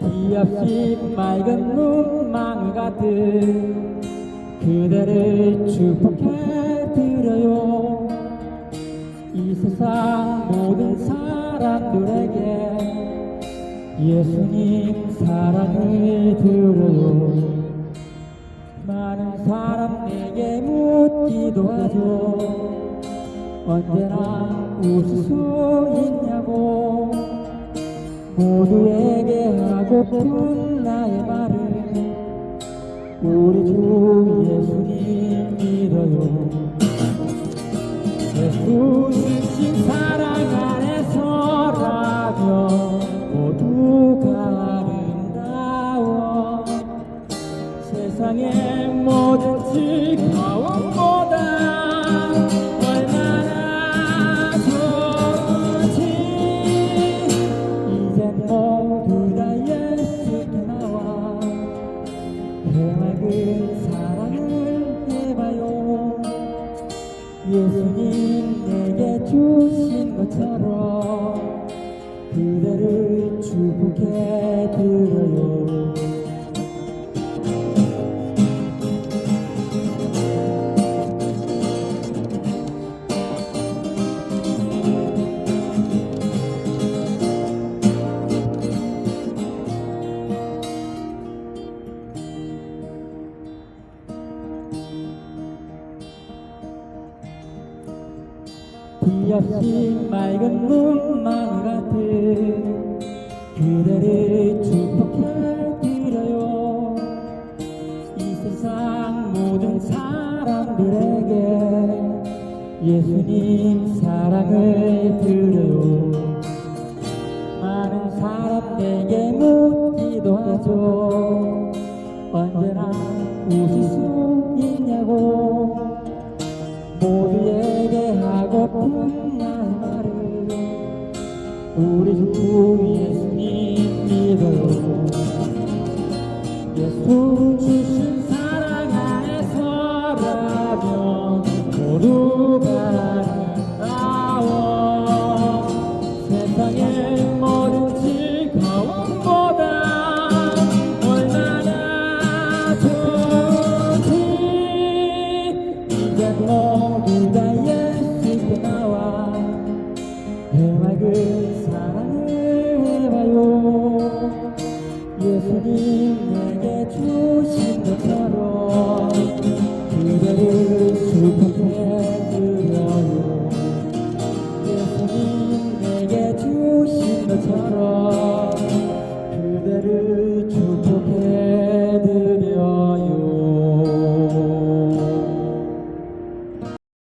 비 없이 맑은 눈망울 같은 그대를 축복해 드려요. 이 세상 모든 사람들에게 예수님 사랑을 들어요. 많은 사람 내게 묻기도 하죠. 언제나 웃을 수 있냐고 모두에게 하고픈 나의 말은 우리 주 예수님 믿어요. 예수 주신 사랑 안에서라면 모두가 아름다워 세상의 모든 즐거움 맑은 사랑을 해봐요. 예수님 내게 주신 것처럼 그대를 축복해 드려요 비 없이 맑은 눈망울 같은 그대를 축복해 드려요. 이 세상 모든 사람들에게 예수님 사랑을 드려요 모두가 아름다워 세상의 모든 즐거움보다 얼마나 좋은지 이제 모두 다 예수께 나와 해맑은 사랑을 해봐요. 예수님 것처럼